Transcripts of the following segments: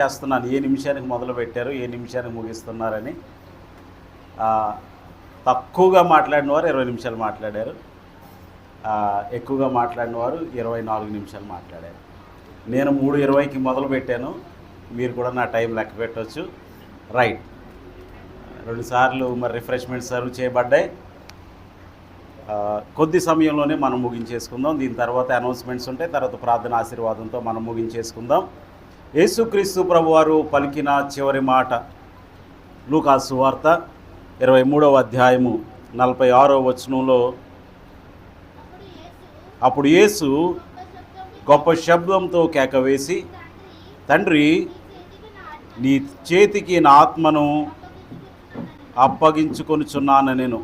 చేస్తున్నాను. ఏ నిమిషానికి మొదలు పెట్టారు ఏ నిమిషానికి ముగిస్తున్నారని. తక్కువగా మాట్లాడిన వారు ఇరవై నిమిషాలు మాట్లాడారు. ఎక్కువగా మాట్లాడిన వారు ఇరవై నాలుగు నిమిషాలు మాట్లాడారు. నేను మూడు ఇరవైకి మొదలు పెట్టాను. మీరు కూడా నా టైం లెక్క పెట్టవచ్చు రైట్. రెండుసార్లు మరి రిఫ్రెష్మెంట్ సర్వ్ చేయబడ్డాయి. కొద్ది సమయంలోనే మనం ముగించేసుకుందాం. దీని తర్వాత అనౌన్స్మెంట్స్ ఉంటాయి. తర్వాత ప్రార్థన ఆశీర్వాదంతో మనం ముగించేసుకుందాం. యేసుక్రీస్తు ప్రభువారు పలికిన చివరి మాట. లూకాసు వార్త ఇరవై మూడవ అధ్యాయము నలభై ఆరో వచనంలో అప్పుడు యేసు గొప్ప శబ్దంతో కేకవేసి తండ్రి నీ చేతికి నా ఆత్మను అప్పగించుకొనుచున్నాను నేను.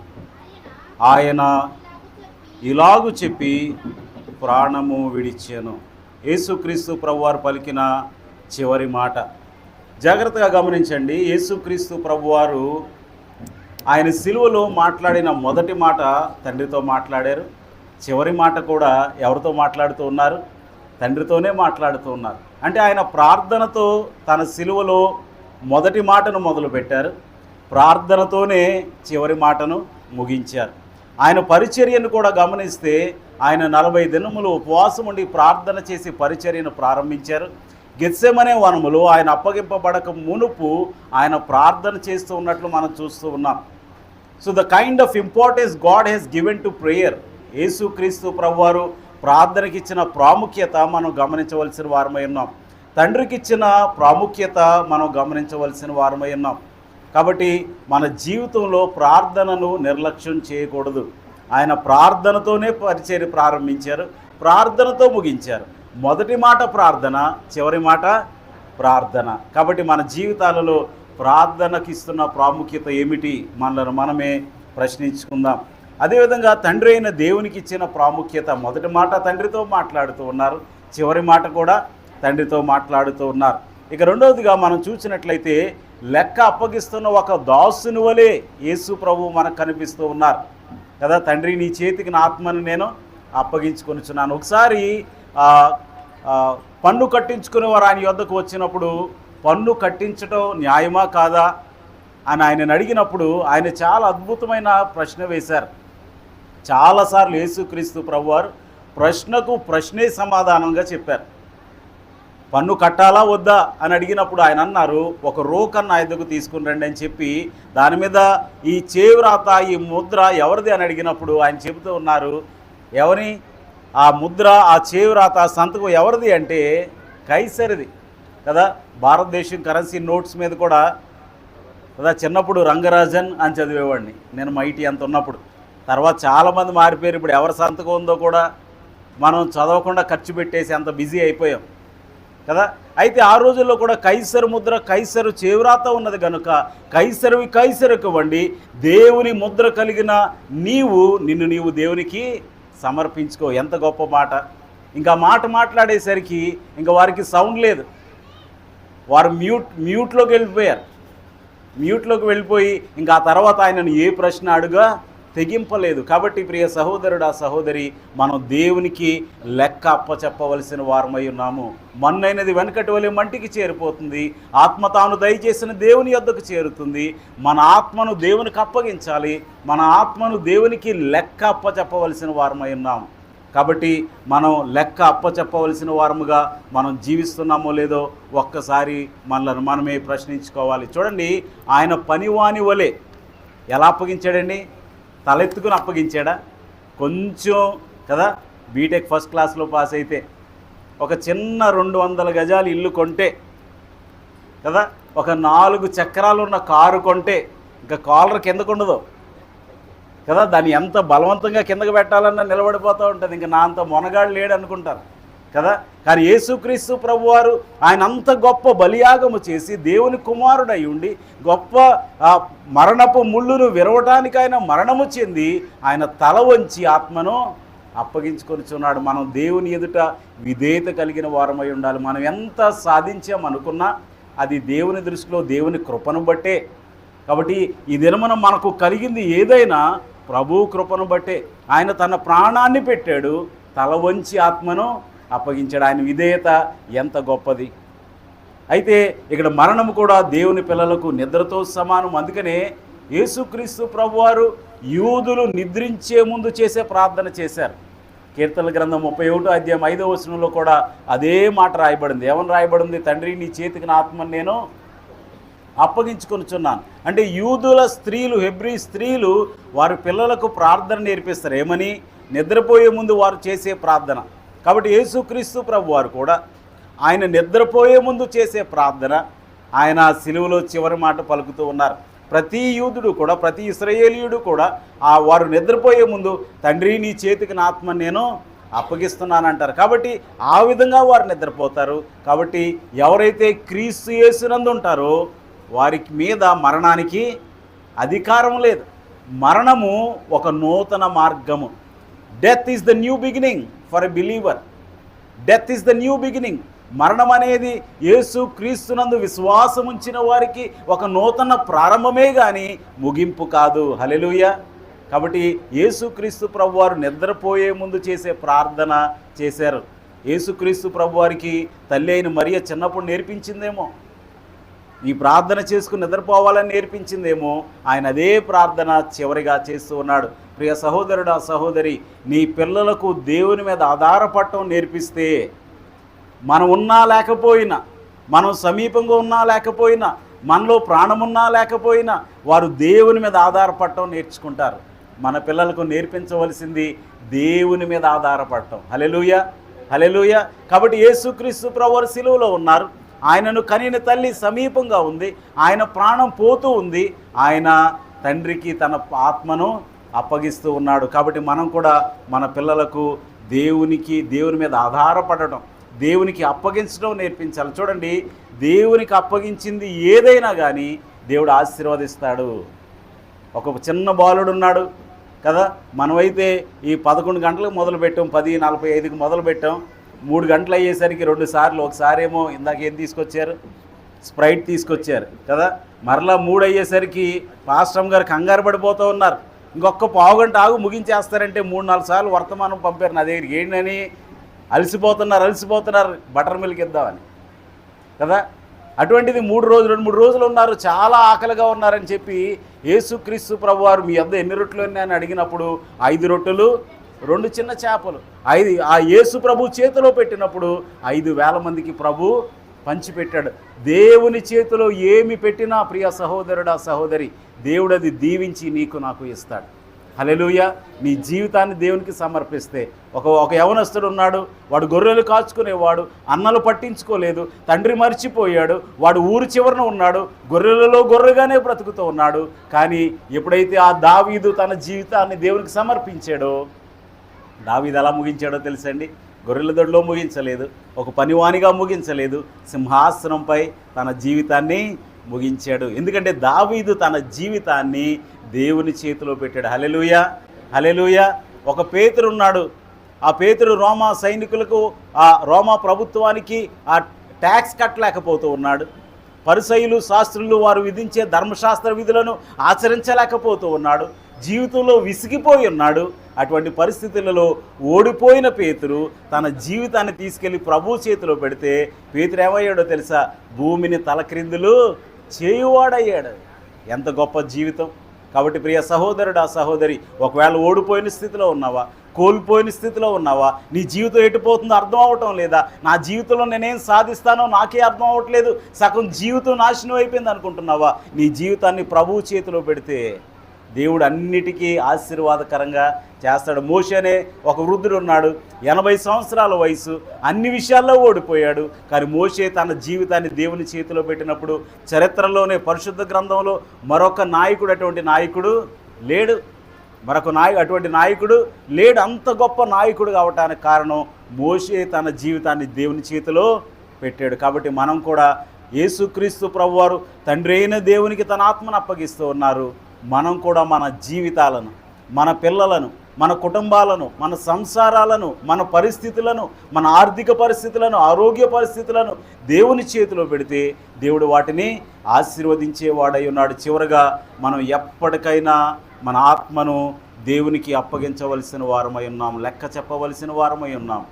ఆయన ఇలాగు చెప్పి ప్రాణము విడిచాను. యేసుక్రీస్తు ప్రభువారు పలికిన చివరి మాట. జాగ్రత్తగా గమనించండి యేసుక్రీస్తు ప్రభువారు ఆయన సిలువలో మాట్లాడిన మొదటి మాట తండ్రితో మాట్లాడారు. చివరి మాట కూడా ఎవరితో మాట్లాడుతూ ఉన్నారు? తండ్రితోనే మాట్లాడుతూ ఉన్నారు. అంటే ఆయన ప్రార్థనతో తన సిలువలో మొదటి మాటను మొదలుపెట్టారు. ప్రార్థనతోనే చివరి మాటను ముగించారు. ఆయన పరిచర్యను కూడా గమనిస్తే ఆయన నలభై దినములు ఉపవాసం ఉండి ప్రార్థన చేసి పరిచర్యను ప్రారంభించారు. గెత్సెమనే వనములో ఆయన అప్పగింపబడక మునుపు ఆయన ప్రార్థన చేస్తూ ఉన్నట్లు మనం చూస్తూ ఉన్నాం. So the kind of importance God he's given to prayer Yesukreestu ప్రభువారు ప్రార్థనకి ఇచ్చిన ప్రాముఖ్యత మనం గమనించవలసిన వారమై ఉన్నాం. తండ్రికి ఇచ్చిన ప్రాముఖ్యత మనం గమనించవలసిన వారమై ఉన్నాం. కాబట్టి మన జీవితంలో ప్రార్థనను నిర్లక్ష్యం చేయకూడదు. ఆయన ప్రార్థనతోనే పరిచయం ప్రారంభించారు ప్రార్థనతో ముగించారు. మొదటి మాట ప్రార్థన చివరి మాట ప్రార్థన. కాబట్టి మన జీవితాలలో ప్రార్థనకి ఇస్తున్న ప్రాముఖ్యత ఏమిటి? మనలను మనమే ప్రశ్నించుకుందాం. అదేవిధంగా తండ్రి అయిన దేవునికి ఇచ్చిన ప్రాముఖ్యత మొదటి మాట తండ్రితో మాట్లాడుతూ ఉన్నారు చివరి మాట కూడా తండ్రితో మాట్లాడుతూ ఉన్నారు. ఇక రెండవదిగా మనం చూసినట్లయితే లెక్క అప్పగిస్తున్న ఒక దాసుని వలె యేసు ప్రభు మనకు కనిపిస్తూ ఉన్నారు. కదా తండ్రి నీ చేతికి నా ఆత్మను నేను అప్పగించుకొనిచున్నాను. ఒకసారి పన్ను కట్టించుకునే వారు ఆయన యొద్దకు వచ్చినప్పుడు పన్ను కట్టించడం న్యాయమా కాదా అని ఆయనను అడిగినప్పుడు ఆయన చాలా అద్భుతమైన ప్రశ్న వేశారు. చాలాసార్లు యేసుక్రీస్తు ప్రభువారు ప్రశ్నకు ప్రశ్నే సమాధానంగా చెప్పారు. పన్ను కట్టాలా వద్దా అని అడిగినప్పుడు ఆయన అన్నారు ఒక రోకన్న ఐదుకు తీసుకుని రండి అని చెప్పి దాని మీద ఈ చేవ్రాత ఈ ముద్ర ఎవరిది అని అడిగినప్పుడు ఆయన చెబుతూ ఉన్నారు ఎవరి ఆ ముద్ర ఆ చేవిరాత ఆ సంతకం ఎవరిది అంటే కైసరిది. కదా? భారతదేశం కరెన్సీ నోట్స్ మీద కూడా కదా? చిన్నప్పుడు రంగరాజన్ అని చదివేవాడిని. నేను మైటీ అంత ఉన్నప్పుడు. తర్వాత చాలామంది మారిపోయారు. ఇప్పుడు ఎవరి సంతకం ఉందో కూడా మనం చదవకుండా ఖర్చు పెట్టేసి అంత బిజీ అయిపోయాం. కదా? అయితే ఆ రోజుల్లో కూడా కైసరు ముద్ర కైసరు చేవ్రాత ఉన్నది కనుక కైసరువి కైసరుకు వండి దేవుని ముద్ర కలిగిన నీవు నిన్ను నీవు దేవునికి సమర్పించుకో ఎంత గొప్ప మాట. ఇంకా మాట మాట్లాడేసరికి ఇంకా వారికి సౌండ్ లేదు. వారు మ్యూట్ మ్యూట్లోకి వెళ్ళిపోయారు. మ్యూట్లోకి వెళ్ళిపోయి ఇంకా ఆ తర్వాత ఆయనను ఏ ప్రశ్న అడుగా తెగింపలేదు. కాబట్టి ప్రియ సహోదరుడు ఆ సహోదరి మనం దేవునికి లెక్క అప్పచెప్పవలసిన వారమై ఉన్నాము. మన్నైనది వెనకటి వలె మంటికి చేరిపోతుంది. ఆత్మ తాను దయచేసిన దేవుని యొద్దకు చేరుతుంది. మన ఆత్మను దేవునికి అప్పగించాలి. మన ఆత్మను దేవునికి లెక్క అప్పచెప్పవలసిన వారమై ఉన్నాము కాబట్టి మనం లెక్క అప్పచెప్పవలసిన వారముగా మనం జీవిస్తున్నామో లేదో ఒక్కసారి మనల్ని మనమే ప్రశ్నించుకోవాలి. చూడండి ఆయన పనివాని వలె ఎలా అప్పగించాడండి? తలెత్తుకుని అప్పగించాడా? కొంచెం కదా? బీటెక్ ఫస్ట్ క్లాస్లో పాస్ అయితే ఒక చిన్న రెండు వందల గజాలు ఇల్లు కొంటే కదా? ఒక నాలుగు చక్రాలు ఉన్న కారు కొంటే ఇంకా కాలర్ కిందకు ఉండదు కదా? దాన్ని ఎంత బలవంతంగా కిందకు పెట్టాలన్నా నిలబడిపోతూ ఉంటుంది. ఇంకా నా అంత మొనగాడు లేడు అనుకుంటారు కదా? కానీ యేసుక్రీస్తు ప్రభువారు ఆయన అంత గొప్ప బలియాగము చేసి దేవుని కుమారుడై ఉండి గొప్ప మరణపు ముళ్ళును విరవటానికి ఆయన మరణము చెంది ఆయన తల వంచి ఆత్మను అప్పగించుకొనిచున్నాడు. మనం దేవుని ఎదుట విధేయత కలిగిన వారమై ఉండాలి. మనం ఎంత సాధించామనుకున్నా అది దేవుని దృష్టిలో దేవుని కృపను బట్టే. కాబట్టి ఈ దినమున మనకు కలిగింది ఏదైనా ప్రభు కృపను బట్టే. ఆయన తన ప్రాణాన్ని పెట్టాడు తల వంచి ఆత్మను అప్పగించాడు ఆయన విధేయత ఎంత గొప్పది? అయితే ఇక్కడ మరణం కూడా దేవుని పిల్లలకు నిద్రతో సమానం. అందుకనే యేసుక్రీస్తు ప్రభువారు యూదులు నిద్రించే ముందు చేసే ప్రార్థన చేశారు. కీర్తన గ్రంథం ముప్పై ఒకటో అధ్యాయం ఐదో వచనంలో కూడా అదే మాట రాయబడింది. ఏమని రాయబడింది? తండ్రి నీ చేతికి నా ఆత్మను నేను అప్పగించుకొనిచున్నాను. అంటే యూదుల స్త్రీలు హెబ్రీ స్త్రీలు వారి పిల్లలకు ప్రార్థన నేర్పిస్తారు. ఏమని? నిద్రపోయే ముందు వారు చేసే ప్రార్థన. కాబట్టి యేసుక్రీస్తు ప్రభు వారు కూడా ఆయన నిద్రపోయే ముందు చేసే ప్రార్థన ఆయన సిలువలో చివరి మాట పలుకుతూ ఉన్నారు. ప్రతి యూదుడు కూడా ప్రతి ఇస్రయేలీయుడు కూడా ఆ వారు నిద్రపోయే ముందు తండ్రి నీ చేతికి నా ఆత్మ నేను అప్పగిస్తున్నానంటారు. కాబట్టి ఆ విధంగా వారు నిద్రపోతారు. కాబట్టి ఎవరైతే క్రీస్తు యేసునందు ఉంటారో వారికి మీద మరణానికి అధికారం లేదు. మరణము ఒక నూతన మార్గము. Death is the new beginning for a believer death is the new beginning మరణం అనేది యేసు క్రీస్తునందు విశ్వాసం ఉంచిన వారికి ఒక నూతన ప్రారంభమే కానీ ముగింపు కాదు. హలెలుయ కాబట్టి యేసుక్రీస్తు ప్రభువారు నిద్రపోయే ముందు చేసే ప్రార్థన చేశారు. యేసుక్రీస్తు ప్రభువారికి తల్లి అయిన మరియ చిన్నప్పుడు నేర్పించిందేమో. ఈ ప్రార్థన చేసుకుని నిద్రపోవాలని నేర్పించిందేమో ఆయన అదే ప్రార్థన చివరిగా చేస్తూ ఉన్నాడు. ప్రియ సహోదరుడు సహోదరి నీ పిల్లలకు దేవుని మీద ఆధారపడటం నేర్పిస్తే మనం ఉన్నా లేకపోయినా మనం సమీపంగా ఉన్నా లేకపోయినా మనలో ప్రాణమున్నా లేకపోయినా వారు దేవుని మీద ఆధారపడటం నేర్చుకుంటారు. మన పిల్లలకు నేర్పించవలసింది దేవుని మీద ఆధారపడటం. హలెలుయ హలెలుయ కాబట్టి యేసుక్రీస్తు ప్రవర్ శిలువలో ఉన్నారు. ఆయనను కనిన తల్లి సమీపంగా ఉంది. ఆయన ప్రాణం పోతూ ఉంది. ఆయన తండ్రికి తన ఆత్మను అప్పగిస్తూ ఉన్నాడు. కాబట్టి మనం కూడా మన పిల్లలకు దేవునికి దేవుని మీద ఆధారపడటం దేవునికి అప్పగించడం నేర్పించాలి. చూడండి దేవునికి అప్పగించింది ఏదైనా కానీ దేవుడు ఆశీర్వదిస్తాడు. ఒక చిన్న బాలుడు ఉన్నాడు కదా? మనమైతే ఈ పదకొండు గంటలకు మొదలు పెట్టాం పది నలభై ఐదుకి మొదలు పెట్టాం మూడు గంటలు అయ్యేసరికి రెండు సార్లు ఒకసారి ఏమో ఇందాక ఏం తీసుకొచ్చారు? స్ప్రైట్ తీసుకొచ్చారు కదా? మరలా మూడు అయ్యేసరికి పాశ్రమ్ గారు కంగారు పడిపోతూ ఉన్నారు. ఇంకొక పావు గంట ఆగు ముగించేస్తారంటే మూడు నాలుగు సార్లు వర్తమానం పంపారు. నా దగ్గరికి ఏంటని? అలసిపోతున్నారు అలసిపోతున్నారు బటర్ మిల్క్ ఇద్దామని కదా? అటువంటిది మూడు రోజులు రెండు మూడు రోజులు ఉన్నారు చాలా ఆకలిగా ఉన్నారని చెప్పి యేసుక్రీస్తు ప్రభు వారు మీ అద్ద ఎన్ని రొట్టెలు ఉన్నాయని అడిగినప్పుడు ఐదు రొట్టెలు రెండు చిన్న చేపలు. ఐదు ఆ యేసు ప్రభు చేతిలో పెట్టినప్పుడు ఐదు వేల మందికి ప్రభు పంచిపెట్టాడు. దేవుని చేతిలో ఏమి పెట్టినా ప్రియ సహోదరుడా సహోదరి దేవుడు అది దీవించి నీకు నాకు ఇస్తాడు. హలెలుయ నీ జీవితాన్ని దేవునికి సమర్పిస్తే. ఒక ఒక యవనస్తుడు ఉన్నాడు వాడు గొర్రెలు కాచుకునేవాడు అన్నలు పట్టించుకోలేదు తండ్రి మర్చిపోయాడు వాడు ఊరు చివరన ఉన్నాడు గొర్రెలలో గొర్రెగానే బ్రతుకుతూ ఉన్నాడు కానీ ఎప్పుడైతే ఆ దావీదు తన జీవితాన్ని దేవునికి సమర్పించాడో దావీది ఎలా ముగించాడో తెలుసండి? గొర్రెల దొడ్లో ముగించలేదు ఒక పనివానిగా ముగించలేదు సింహాసనంపై తన జీవితాన్ని ముగించాడు. ఎందుకంటే దావీదు తన జీవితాన్ని దేవుని చేతిలో పెట్టాడు. హలెలుయ హలెలుయ ఒక పేతురు ఉన్నాడు. ఆ పేతురు రోమా సైనికులకు ఆ రోమా ప్రభుత్వానికి ఆ ట్యాక్స్ కట్టలేకపోతూ ఉన్నాడు. పరిసయులు శాస్త్రులు వారు విధించే ధర్మశాస్త్ర విధులను ఆచరించలేకపోతూ ఉన్నాడు. జీవితంలో విసిగిపోయి ఉన్నాడు. అటువంటి పరిస్థితులలో ఓడిపోయిన పేతురు తన జీవితాన్ని తీసుకెళ్ళి ప్రభు చేతిలో పెడితే పేతురు ఏమయ్యాడో తెలుసా? భూమిని తలక్రిందులు చేయువాడయ్యాడు. ఎంత గొప్ప జీవితం. కాబట్టి ప్రియ సహోదరుడు ఆ సహోదరి ఒకవేళ ఓడిపోయిన స్థితిలో ఉన్నావా? కోల్పోయిన స్థితిలో ఉన్నావా? నీ జీవితం ఎటుపోతుందో అర్థం అవటం లేదా? నా జీవితంలో నేనేం సాధిస్తానో నాకే అర్థం అవ్వట్లేదు సగం జీవితం నాశనం అయిపోయింది అనుకుంటున్నావా? నీ జీవితాన్ని ప్రభువు చేతిలో పెడితే దేవుడు అన్నిటికీ ఆశీర్వాదకరంగా చేస్తాడు. మోషే అనే ఒక వృద్ధుడు ఉన్నాడు. ఎనభై సంవత్సరాల వయసు. అన్ని విషయాల్లో ఓడిపోయాడు. కానీ మోషే తన జీవితాన్ని దేవుని చేతిలో పెట్టినప్పుడు చరిత్రలోనే పరిశుద్ధ గ్రంథంలో మరొక నాయకుడు అటువంటి నాయకుడు లేడు. మరొక నాయ అటువంటి నాయకుడు లేడు. అంత గొప్ప నాయకుడు కావటానికి కారణం మోషే తన జీవితాన్ని దేవుని చేతిలో పెట్టాడు. కాబట్టి మనం కూడా యేసుక్రీస్తు ప్రభువారు తండ్రి అయిన దేవునికి తన ఆత్మను అప్పగిస్తూ ఉన్నారు. మనం కూడా మన జీవితాలను మన పిల్లలను మన కుటుంబాలను మన సంసారాలను మన పరిస్థితులను మన ఆర్థిక పరిస్థితులను ఆరోగ్య పరిస్థితులను దేవుని చేతిలో పెడితే దేవుడు వాటిని ఆశీర్వదించేవాడై ఉన్నాడు. చివరగా మనం ఎప్పటికైనా మన ఆత్మను దేవునికి అప్పగించవలసిన వారమై ఉన్నాం. లెక్క చెప్పవలసిన వారమై ఉన్నాం.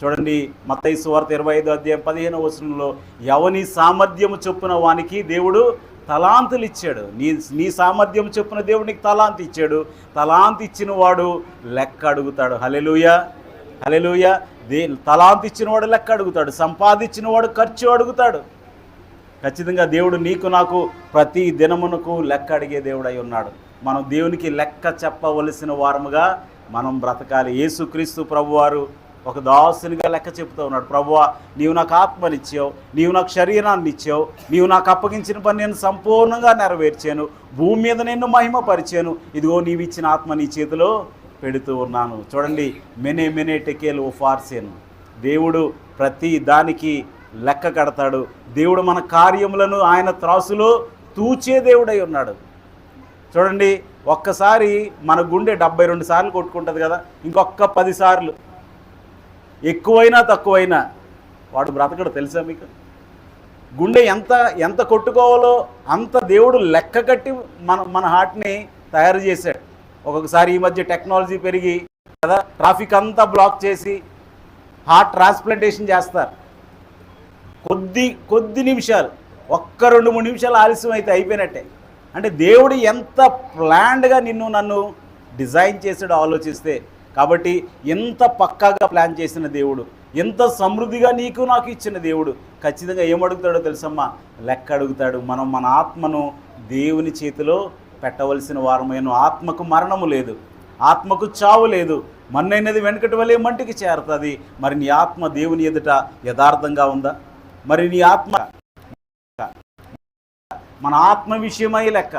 చూడండి మత్తయి సువార్త ఇరవై ఐదు అధ్యాయం పదిహేను వచనంలో ఎవని సామర్థ్యము చొప్పున వానికి దేవుడు తలాంతులు ఇచ్చాడు. నీ నీ సామర్థ్యం చొప్పున దేవుడు నీకు తలాంతి ఇచ్చాడు. తలాంత్ ఇచ్చిన వాడు లెక్క అడుగుతాడు. హలెలుయ హలెలుయ దే తలాంత్ ఇచ్చిన వాడు లెక్క అడుగుతాడు. సంపాదించిన వాడు ఖర్చు అడుగుతాడు. ఖచ్చితంగా దేవుడు నీకు నాకు ప్రతి దినమునకు లెక్క అడిగే దేవుడై ఉన్నాడు. మనం దేవునికి లెక్క చెప్పవలసిన వారముగా మనం బ్రతకాలి. యేసుక్రీస్తు ప్రభువారు ఒక దాసునిగా లెక్క చెప్తూ ఉన్నాడు. ప్రభువా నీవు నాకు ఆత్మనిచ్చావు నీవు నాకు శరీరాన్ని ఇచ్చావు నీవు నాకు అప్పగించిన పని నేను సంపూర్ణంగా నెరవేర్చాను భూమి మీద నిన్ను మహిమపరిచాను. ఇదిగో నీవు ఇచ్చిన ఆత్మ నీ చేతిలో పెడుతూ ఉన్నాను. చూడండి మెనే మెనే టెకేలు ఫార్సేను. దేవుడు ప్రతి దానికి లెక్క కడతాడు. దేవుడు మన కార్యములను ఆయన త్రాసులో తూచే దేవుడై ఉన్నాడు. చూడండి ఒక్కసారి మన గుండె డెబ్బై రెండు సార్లు కొట్టుకుంటుంది కదా ఇంకొక పది సార్లు. ఎక్కువైనా తక్కువైనా వాడు బ్రతకడు తెలుసా మీకు? గుండె ఎంత ఎంత కొట్టుకోవాలో అంత దేవుడు లెక్క కట్టి మన మన హార్ట్ని తయారు చేశాడు. ఒక్కొక్కసారి ఈ మధ్య టెక్నాలజీ పెరిగి కదా ట్రాఫిక్ అంతా బ్లాక్ చేసి హార్ట్ ట్రాన్స్ప్లాంటేషన్ చేస్తారు. కొద్ది కొద్ది నిమిషాలు ఒక్క రెండు మూడు నిమిషాలు ఆలస్యం అయితే అయిపోయినట్టే. అంటే దేవుడు ఎంత ప్లాన్డ్గా నిన్ను నన్ను డిజైన్ చేసాడో ఆలోచిస్తే కాబట్టి ఎంత పక్కాగా ప్లాన్ చేసిన దేవుడు ఎంత సమృద్ధిగా నీకు నాకు ఇచ్చిన దేవుడు ఖచ్చితంగా ఏమడుగుతాడో తెలుసమ్మా? లెక్క అడుగుతాడు. మనం మన ఆత్మను దేవుని చేతిలో పెట్టవలసిన వారమైన ఆత్మకు మరణము లేదు. ఆత్మకు చావు లేదు. మన్నైనది వెనకటి వలె మంటికి చేరుతుంది. మరి నీ ఆత్మ దేవుని ఎదుట యథార్థంగా ఉందా? మరి నీ ఆత్మ మన ఆత్మ విషయమై లెక్క.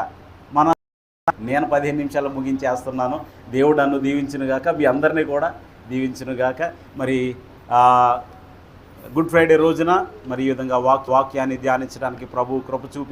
నేను పదిహేను నిమిషాలు ముగించేస్తున్నాను. దేవుడు నన్ను దీవించునుగాక మీ అందరినీ కూడా దీవించునుగాక మరి ఆ, గుడ్ ఫ్రైడే రోజున మరి ఈ విధంగా వాక్ వాక్యాన్ని ధ్యానించడానికి ప్రభు కృప చూపి